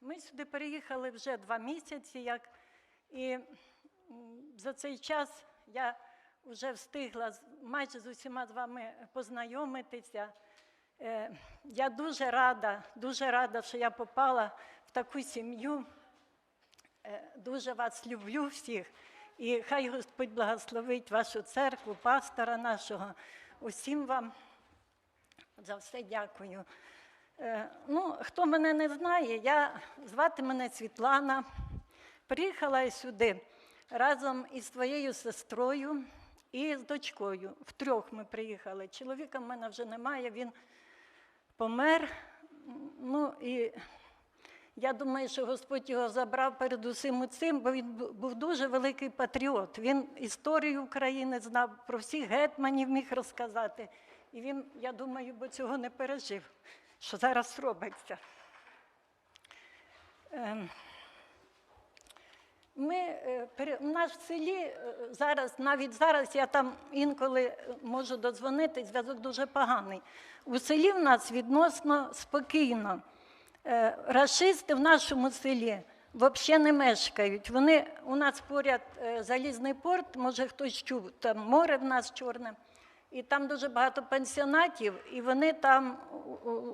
Ми сюди переїхали вже два місяці, як, і за цей час я вже встигла майже з усіма з вами познайомитися. Е, Я дуже рада, дуже рада, що я попала в таку сім'ю. Е, Дуже вас люблю всіх. І хай Господь благословить вашу церкву, пастора нашого. Усім вам за все дякую. Е, Ну, хто мене не знає, я звати мене Світлана. Приїхала я сюди разом із своєю сестрою і з дочкою. Втрьох ми приїхали. Чоловіка в мене вже немає, він помер. Ну і я думаю, що Господь його забрав перед усім цим, бо він був дуже великий патріот. Він історію України знав, про всіх гетманів міг розказати. І він, я думаю, бо цього не пережив, що зараз робиться. Ем, Ми, е, у нас в селі е, зараз, навіть зараз я там інколи е, можу додзвонити, зв'язок дуже поганий. У селі в нас відносно спокійно. Рашисти в нашому селі взагалі не мешкають. Вони у нас поряд залізний порт, може хтось чув, там море в нас чорне, і там дуже багато пансіонатів, і вони там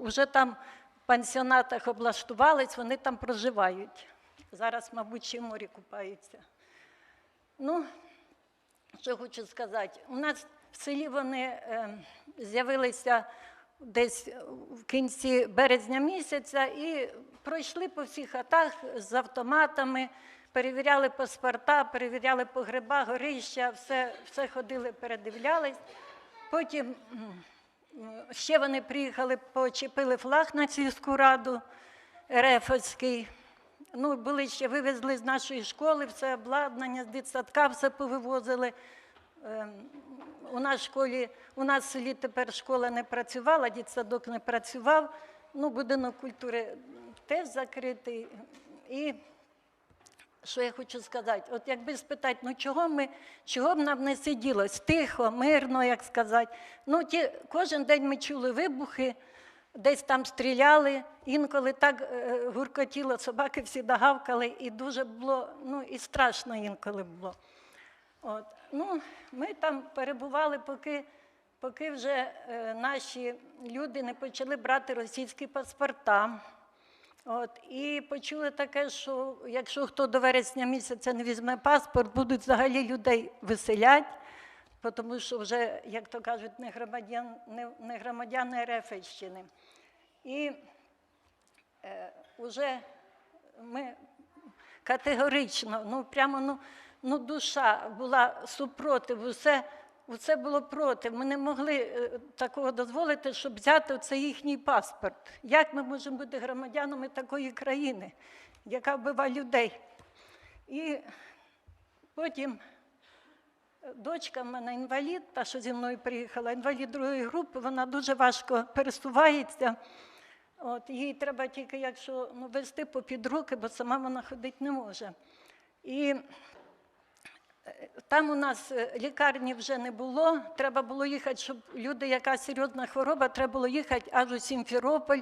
вже там в пансіонатах облаштувались, вони там проживають. Зараз, мабуть, ще морі купаються. Ну, що хочу сказати, у нас в селі вони е, з'явилися десь в кінці березня місяця і пройшли по всіх хатах з автоматами, перевіряли паспорта, перевіряли погреба, горища, все, все ходили, передивлялись. Потім ще вони приїхали, почепили флаг на сільську раду Рефовський. Ну, були ще вивезли з нашої школи все обладнання, з дитсадка все повивозили. Ем, У нас школі, у нас в селі тепер школа не працювала, дитсадок не працював. Ну, будинок культури теж закритий. І що я хочу сказати? От якби спитати, ну чого ми, чого б нам не сиділось? Тихо, мирно, як сказати. Ну, ті, кожен день ми чули вибухи, десь там стріляли, інколи так е, гуркотіло, собаки всі догавкали, і дуже було, ну і страшно інколи було. От. Ну, ми там перебували, поки, поки вже е, наші люди не почали брати російські паспорта. От, і почули таке, що якщо хто до вересня місяця не візьме паспорт, будуть взагалі людей виселять, тому що вже, як то кажуть, не громадян, не, не громадяни Рефельщини. І е, вже ми категорично, ну прямо ну, ну душа була супротив, усе, усе було проти. Ми не могли е, такого дозволити, щоб взяти це їхній паспорт. Як ми можемо бути громадянами такої країни, яка вбиває людей? І потім е, дочка в мене інвалід, та, що зі мною приїхала, інвалід другої групи, вона дуже важко пересувається. От, їй треба тільки, якщо ну, вести попід руки, бо сама вона ходити не може. І там у нас е, лікарні вже не було. Треба було їхати, щоб люди, яка серйозна хвороба, треба було їхати аж у Сімферополь,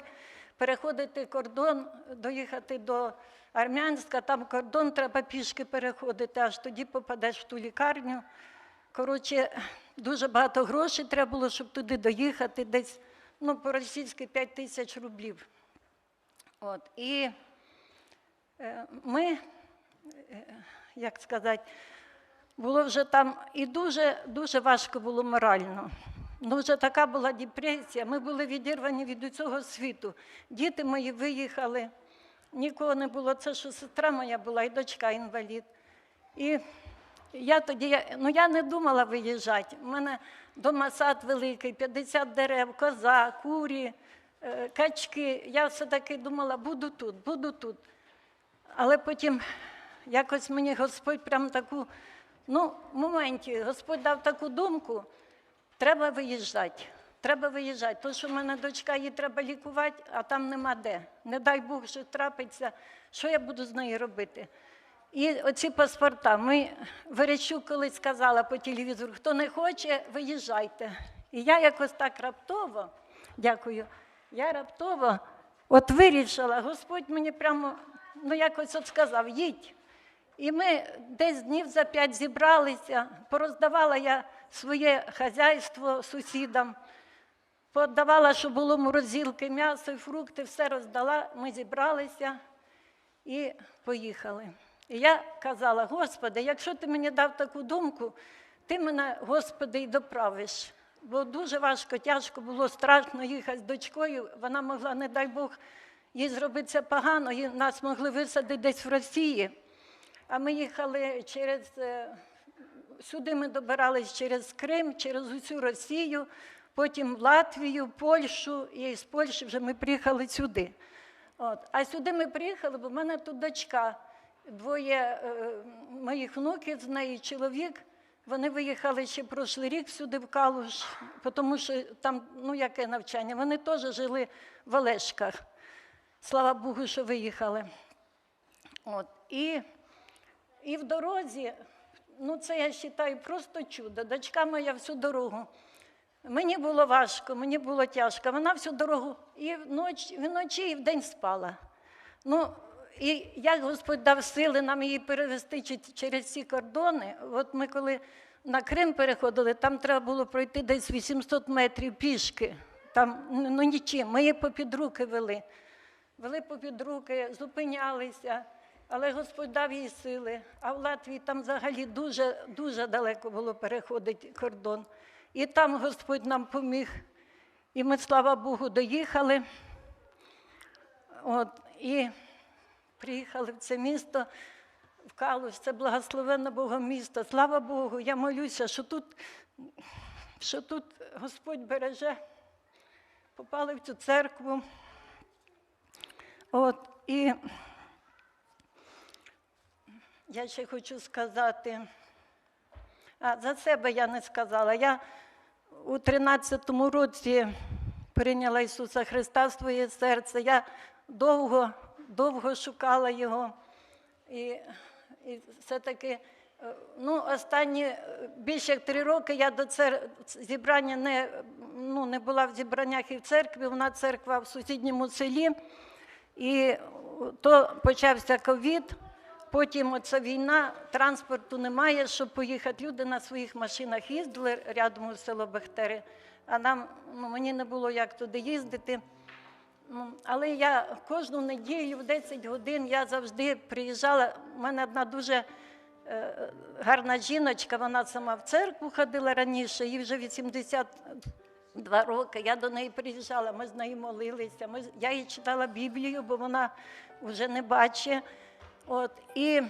переходити кордон, доїхати до Армянська, там кордон треба пішки переходити, аж тоді попадеш в ту лікарню. Коротше, дуже багато грошей треба було, щоб туди доїхати, десь ну, по-російськи 5 тисяч рублів. От. І е, ми, е, як сказати, було вже там і дуже, дуже важко було морально. Ну, вже така була депресія. Ми були відірвані від цього світу. Діти мої виїхали, нікого не було. Це що сестра моя була і дочка інвалід. І я тоді, ну я не думала виїжджати. У мене дома сад великий, 50 дерев, коза, курі, е, качки. Я все-таки думала, буду тут, буду тут. Але потім якось мені Господь прям таку, ну, в моменті Господь дав таку думку, треба виїжджати. Треба виїжджати. То, що в мене дочка, її треба лікувати, а там нема де. Не дай Бог, що трапиться, що я буду з нею робити. І оці паспорта. Ми Верещук колись сказала по телевізору, хто не хоче, виїжджайте. І я якось так раптово, дякую, я раптово От вирішила, Господь мені прямо ну якось от сказав, їдь. І ми десь днів за п'ять зібралися, пороздавала я своє хазяйство сусідам, подавала, що було морозилки, м'ясо і фрукти, все роздала, ми зібралися і поїхали. І я казала, Господи, якщо ти мені дав таку думку, ти мене, Господи, і доправиш. Бо дуже важко, тяжко було, страшно їхати з дочкою. Вона могла, не дай Бог, їй зробиться погано, і нас могли висадити десь в Росії. А ми їхали через е, сюди ми добирались через Крим, через усю Росію, потім в Латвію, Польщу, і з Польщі вже ми приїхали сюди. От. А сюди ми приїхали, бо в мене тут дочка, двоє е, моїх внуків з неї чоловік. Вони виїхали ще прошлий рік сюди в Калуш, тому що там, ну яке навчання, вони теж жили в Олешках. Слава Богу, що виїхали. От. І, і в дорозі, ну це я вважаю просто чудо. Дочка моя всю дорогу. Мені було важко, мені було тяжко. Вона всю дорогу і вночі, вночі і вдень спала. Ну, і як Господь дав сили нам її перевести через ці кордони. От ми коли на Крим переходили, там треба було пройти десь 800 метрів пішки. Там ну нічим. Ми її попід руки вели. Вели попід руки, зупинялися, але Господь дав їй сили. А в Латвії там взагалі дуже, дуже далеко було переходити кордон. І там Господь нам поміг. І ми, слава Богу, доїхали. От, і приїхали в це місто, в Калуш, це благословенне Богом місто. Слава Богу, я молюся, що тут, що тут Господь береже. Попали в цю церкву. От, і я ще хочу сказати, а за себе я не сказала. Я у 13-му році прийняла Ісуса Христа в своє серце. Я довго, довго шукала Його. І, і все-таки, е, ну, останні е, більше як три роки я до цер... зібрання не, ну, не була в зібраннях і в церкві, вона церква в сусідньому селі. І то почався ковід, потім оця війна, транспорту немає, щоб поїхати. Люди на своїх машинах їздили рядом у село Бехтери, а нам, ну, мені не було як туди їздити. Ну, Але я кожну неділю в 10 годин я завжди приїжджала. У мене одна дуже е, гарна жіночка, вона сама в церкву ходила раніше, їй вже 82 роки. Я до неї приїжджала, ми з нею молилися. Ми, я їй читала Біблію, бо вона вже не бачить. От, і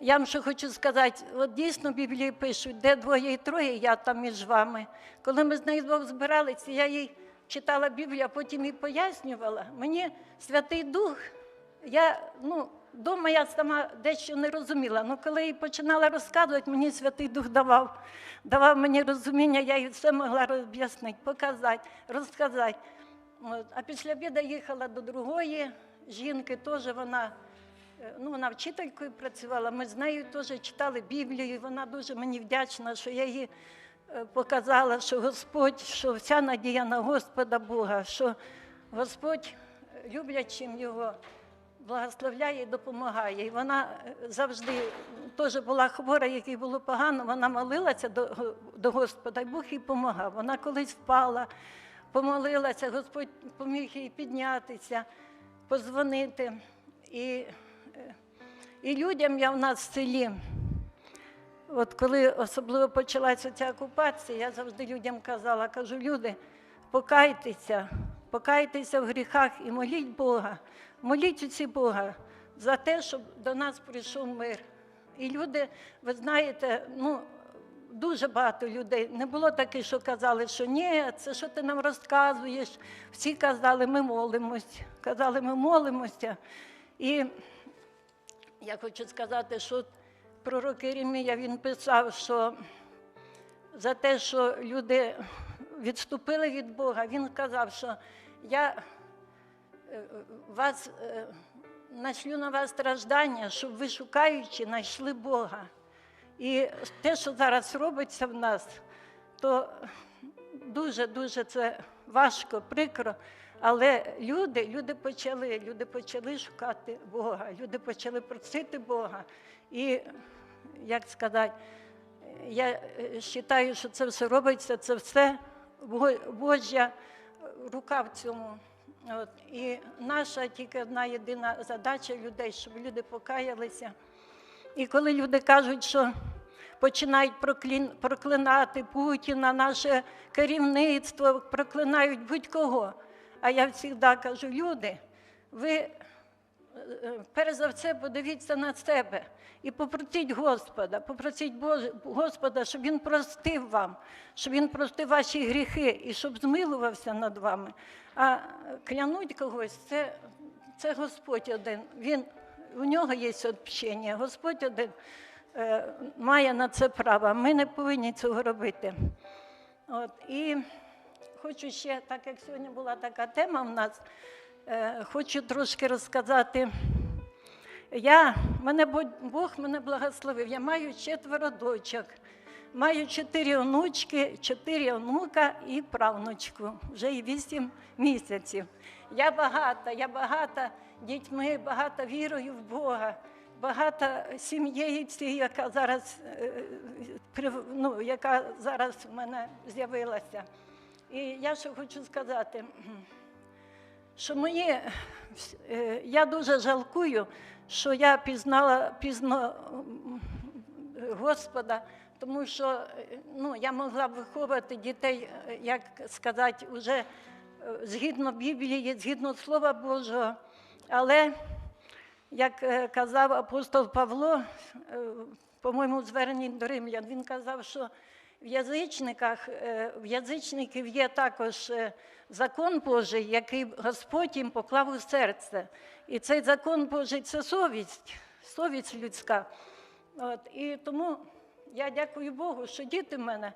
я вам що хочу сказати, от дійсно в Біблії пишуть, де двоє і троє, я там між вами. Коли ми з нею двох збиралися, я їй читала Біблію, а потім їй пояснювала. Мені Святий Дух, я, ну, вдома я сама дещо не розуміла. але коли їй починала розказувати, мені Святий Дух давав, давав мені розуміння, я їй все могла роз'яснити, показати, розказати. От. А після обіду їхала до другої жінки, теж вона. Е, Ну, вона вчителькою працювала, ми з нею теж читали Біблію, і вона дуже мені вдячна, що я їй е, показала, що Господь, що вся надія на Господа Бога, що Господь, е, люблячим його, благословляє і допомагає. І вона завжди теж була хвора, якій було погано, вона молилася до, до Господа, і Бог їй допомагав. Вона колись впала, помолилася, Господь поміг їй піднятися, позвонити. І, і людям я в нас в селі. От коли особливо почалася ця окупація, я завжди людям казала, кажу, люди, покайтеся, покайтеся в гріхах і моліть Бога, моліть усі Бога за те, щоб до нас прийшов мир. І люди, ви знаєте, ну, дуже багато людей. Не було таких, що казали, що ні, це що ти нам розказуєш. Всі казали, ми молимось. Казали, ми молимося. І я хочу сказати, що пророк Єремія, він писав, що за те, що люди відступили від Бога, він казав, що я е, вас е, нашлю на вас страждання, щоб ви шукаючи, знайшли Бога. І те, що зараз робиться в нас, то дуже-дуже це важко, прикро. Але люди, люди почали, люди почали шукати Бога, люди почали просити Бога. І, як сказати, я вважаю, що це все робиться, це все Бо- Божа рука в цьому. От. І наша тільки одна єдина задача людей, щоб люди покаялися. І коли люди кажуть, що починають проклін, проклинати Путіна, наше керівництво, проклинають будь-кого. А я завжди кажу, люди, ви е, перш за все подивіться на себе і попросіть Господа, попросіть Господа, щоб Він простив вам, щоб Він простив ваші гріхи і щоб змилувався над вами. А клянуть когось, це, це Господь один. Він, у нього є відпущення. Господь один е, має на це право. Ми не повинні цього робити. От, і хочу ще, так як сьогодні була така тема в нас, е, хочу трошки розказати. Я, мене Бог мене благословив. Я маю четверо дочок, маю чотири онучки, чотири онука і правнучку. Вже і вісім місяців. Я багата, я багата дітьми, багата вірою в Бога, багата сім'єю цією, яка зараз, е, ну, яка зараз в мене з'явилася. І я ще хочу сказати, що мої, е, я дуже жалкую, що я пізнала пізно Господа, тому що ну, я могла б виховувати дітей, як сказати, уже е, згідно Біблії, згідно Слова Божого. Але, як е, казав апостол Павло, по-моєму, зверненні до римлян, він казав, що в язичниках, е, в язичників є також е, закон Божий, який Господь їм поклав у серце. І цей закон Божий це совість, совість людська. От, і тому я дякую Богу, що діти в мене,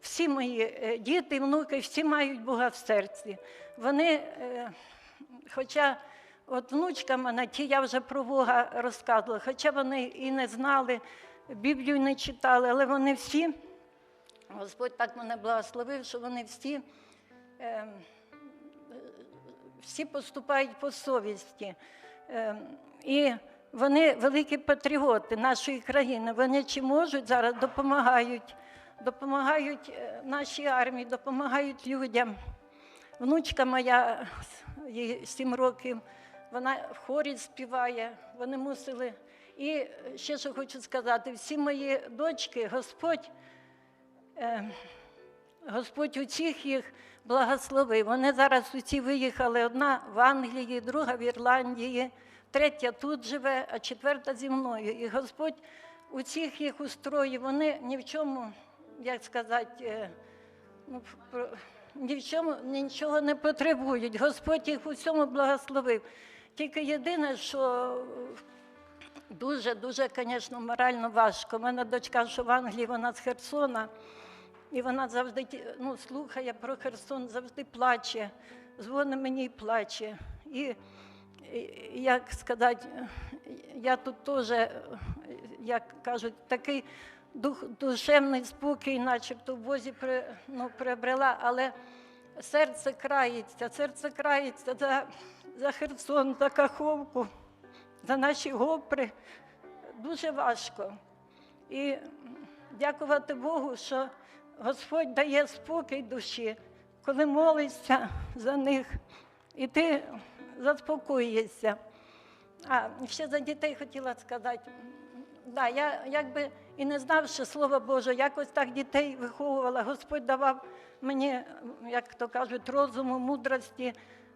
всі мої е, діти, внуки, всі мають Бога в серці. Вони, хоча от внучка мене, ті я вже про Бога розказувала, хоча вони і не знали, Біблію не читали, але вони всі, Господь так мене благословив, що вони всі. Е, всі поступають по совісті. Е, І вони великі патріоти нашої країни. Вони чи можуть зараз допомагають, допомагають е, нашій армії, допомагають людям. Внучка моя, їй сім років, вона в хорі співає, вони мусили. І ще що хочу сказати, всі мої дочки, Господь. Е, Господь усіх їх благословив. Вони зараз усі виїхали. Одна в Англії, друга в Ірландії, третя тут живе, а четверта зі мною. І Господь усіх їх устроїв. Вони ні в чому, як сказати, е, ну, ні в чому нічого не потребують. Господь їх у всьому благословив. Тільки єдине, що дуже, дуже, звісно, морально важко. У мене дочка, що в Англії, вона з Херсона. І вона завжди ну, слухає про Херсон, завжди плаче, дзвонить мені і плаче. І, і як сказати, я тут теж, як кажуть, такий дух, душевний спокій, начебто в Бозі при, ну, приобрела, але серце крається, серце крається за, за Херсон, за Каховку, за наші гопри. Дуже важко. І дякувати Богу, що Господь дає спокій душі, коли молишся за них, і ти заспокоїшся. А ще за дітей хотіла сказати. Да, я якби і не знавши Слово Боже, якось так дітей виховувала. Господь давав мені, як то кажуть, розуму, мудрості.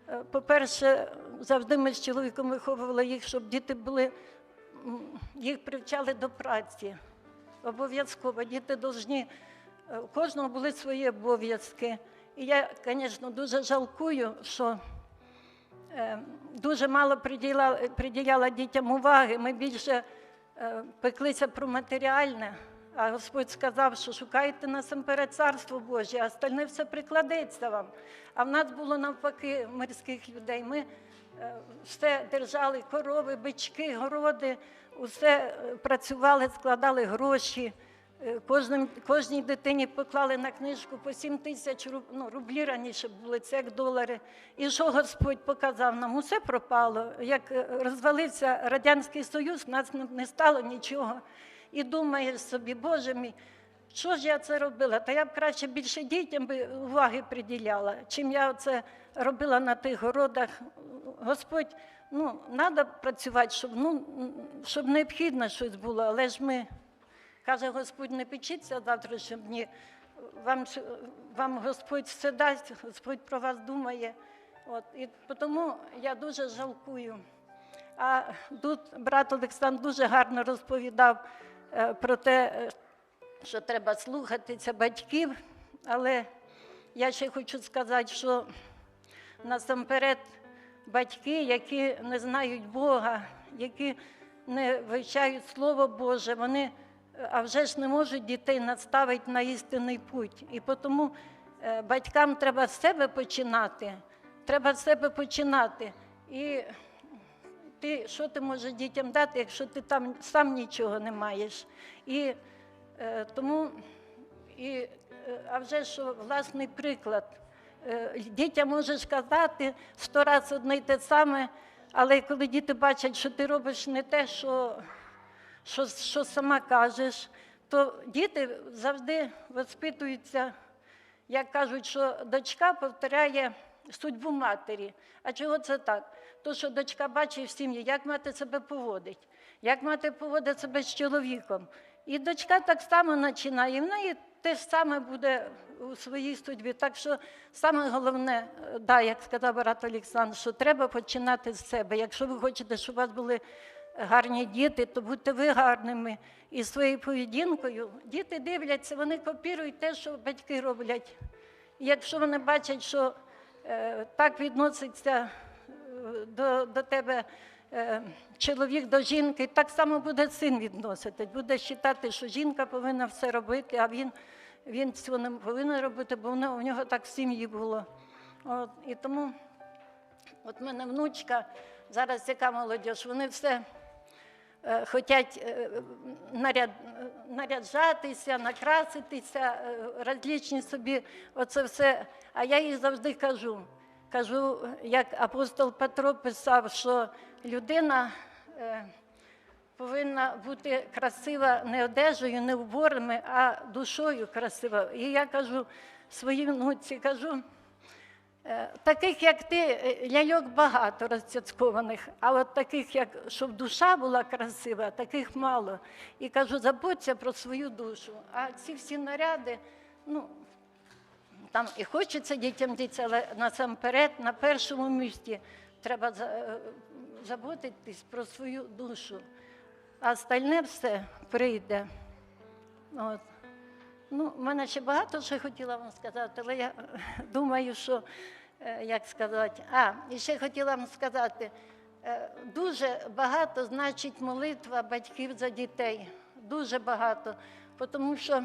Е, По-перше, завжди ми з чоловіком виховували їх, щоб діти були, їх привчали до праці. Обов'язково діти повинні, у кожного були свої обов'язки. І я, звісно, дуже жалкую, що е, дуже мало приділяла, приділяла дітям уваги. Ми більше е, пеклися про матеріальне, а Господь сказав, що шукайте насамперед Царство Боже, а остальне все прикладеться вам. А в нас було навпаки мирських людей. Ми е, все держали корови, бички, городи, усе е, працювали, складали гроші. Е, Кожним, кожній дитині поклали на книжку по 7 тисяч руб, ну, рублі раніше були, це як долари. І що Господь показав нам? Усе пропало. Як е, розвалився Радянський Союз, в нас не- стало нічого. І думаєш собі, Боже мій, що ж я це робила? Та я б краще більше дітям би уваги приділяла, чим я це робила на тих городах. Господь, ну, треба працювати, щоб, ну, щоб необхідно щось було, але ж ми. Каже Господь, не печіться завтрашнім дні. Вам, вам Господь все дасть, Господь про вас думає. От, і тому я дуже жалкую. А тут брат Олександр дуже гарно розповідав е, про те, що треба слухатися батьків, але я ще хочу сказати, що насамперед батьки, які не знають Бога, які не вивчають Слово Боже, вони а вже ж не можуть дітей наставити на істинний путь. І тому е, батькам треба з себе починати. Треба з себе починати. І ти, що ти можеш дітям дати, якщо ти там сам нічого не маєш. І е, тому, і, е, а вже що власний приклад. Е, Дітям можеш казати сто разів одне й те саме, але коли діти бачать, що ти робиш не те, що, що, що сама кажеш, то діти завжди воспитуються, як кажуть, що дочка повторяє судьбу матері. А чого це так? То, що дочка бачить в сім'ї, як мати себе поводить, як мати поводить себе з чоловіком. І дочка так само починає, і в неї те ж саме буде у своїй судьбі. Так що саме головне, да, як сказав брат Олександр, що треба починати з себе. Якщо ви хочете, щоб у вас були гарні діти, то будьте ви гарними. І своєю поведінкою діти дивляться, вони копірують те, що батьки роблять. І якщо вони бачать, що е, так відноситься е, до, до тебе е, чоловік до жінки, так само буде син відноситись. Буде вважати, що жінка повинна все робити, а він, він цього не повинен робити, бо воно, у нього так в сім'ї було. От, і тому от мене внучка, зараз яка молодь, вони все хочуть е, наряд, е, наряджатися, накраситися, е, розлічні собі оце все. А я їй завжди кажу, кажу, як апостол Петро писав, що людина е, повинна бути красива не одежею, не уборами, а душою красива. І я кажу своїй внуці, кажу, Е, Таких, як ти, е, ляльок багато розцяцькованих, а от таких, як щоб душа була красива, таких мало. І кажу, забудься про свою душу. А ці всі наряди, ну там і хочеться дітям діти, але насамперед, на першому місці треба е, заботитись про свою душу, а остальне все прийде. От. Ну, в мене ще багато що хотіла вам сказати, але я е, думаю, що е, як сказати. А, і ще хотіла вам сказати, е, дуже багато значить молитва батьків за дітей. Дуже багато. Тому що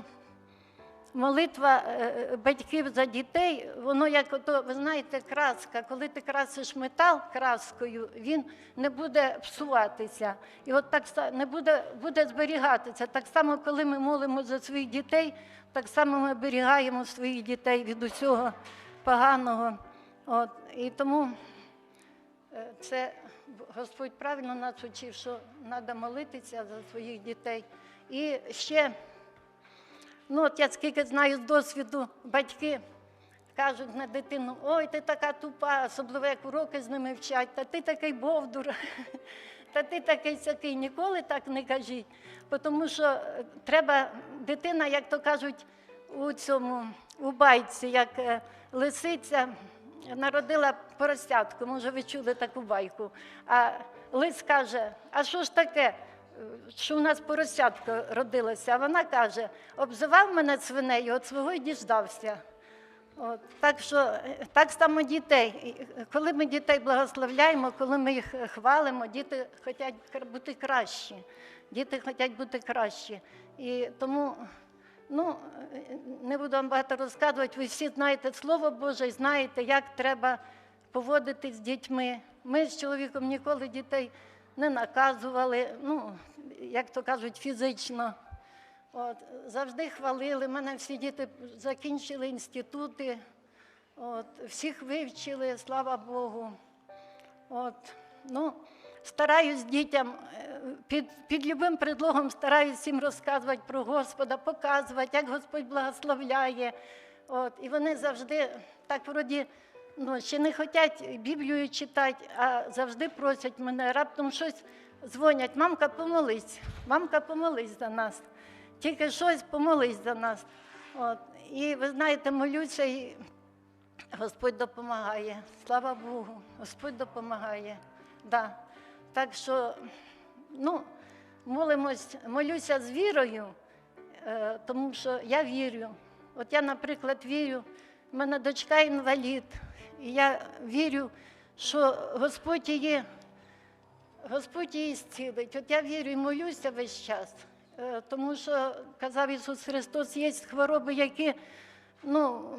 молитва е, батьків за дітей, воно як ото, ви знаєте, краска. Коли ти красиш метал краскою, він не буде псуватися. І от так не буде, буде зберігатися. Так само, коли ми молимо за своїх дітей, так само ми оберігаємо своїх дітей від усього поганого. От. І тому е, це Господь правильно нас учив, що треба молитися за своїх дітей. І ще Ну, от я скільки знаю з досвіду, батьки кажуть на дитину, ой, ти така тупа, особливо як уроки з ними вчать, та ти такий бовдур, та ти такий сякий, ніколи так не кажіть. Тому що е, треба, дитина, як то кажуть, у цьому у байці, як е, лисиця народила поросятку, може, ви чули таку байку. А лис каже, а що ж таке? Що у нас поросятко родилося, а вона каже, обзивав мене свинею, от свого й діждався. От, так що так само дітей. Коли ми дітей благословляємо, коли ми їх е, хвалимо, діти хочуть бути кращі. Діти хочуть бути кращі. І тому ну, е, не буду вам багато розказувати, ви всі знаєте Слово Боже і знаєте, як треба поводитись з дітьми. Ми з чоловіком ніколи дітей не наказували, ну, як то кажуть, фізично. От, завжди хвалили. Мене всі діти закінчили інститути. От, всіх вивчили, слава Богу. От, ну, стараюсь дітям е, під, під любим предлогом стараюсь всім розказувати про Господа, показувати, як Господь благословляє. От, і вони завжди так вроді ну, ще не хочуть Біблію читати, а завжди просять мене, раптом щось дзвонять, мамка, помолись, мамка, помолись за нас. Тільки щось помолись за нас. От. І ви знаєте, молюся і Господь допомагає. Слава Богу, Господь допомагає. Да. Так що, ну, молимось, молюся з вірою, е, тому що я вірю. От я, наприклад, вірю, в мене дочка інвалід, і я вірю, що Господь її, Господь її зцілить. От я вірю і молюся весь час. Е, Тому що казав Ісус Христос, є хвороби, які ну,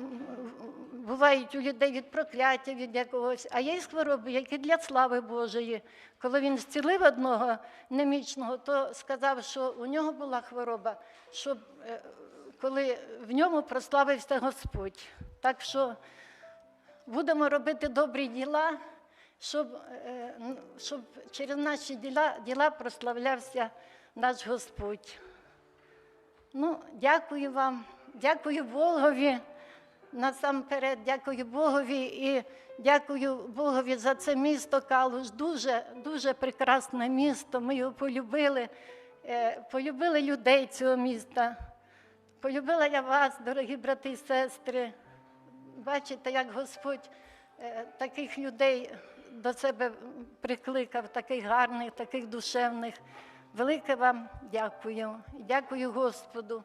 бувають у людей від прокляття, від якогось, а є хвороби, які для слави Божої. Коли він зцілив одного немічного, то сказав, що у нього була хвороба, щоб е, коли в ньому прославився Господь. Так що будемо робити добрі діла, щоб, е, щоб через наші діла, діла прославлявся наш Господь. Ну, дякую вам, дякую Богові. Насамперед, дякую Богові і дякую Богові за це місто Калуш. Дуже, дуже прекрасне місто. Ми його полюбили, е, полюбили людей цього міста. Полюбила я вас, дорогі брати і сестри. Бачите, як Господь е, таких людей до себе прикликав, таких гарних, таких душевних. Велике вам дякую. Дякую Господу.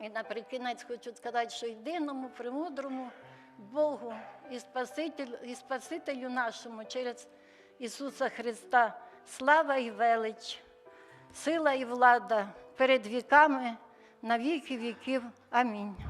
І наприкінець хочу сказати, що єдиному, премудрому Богу і Спасителю, і Спасителю нашому через Ісуса Христа слава і велич, сила і влада перед віками на віки віків. Амінь.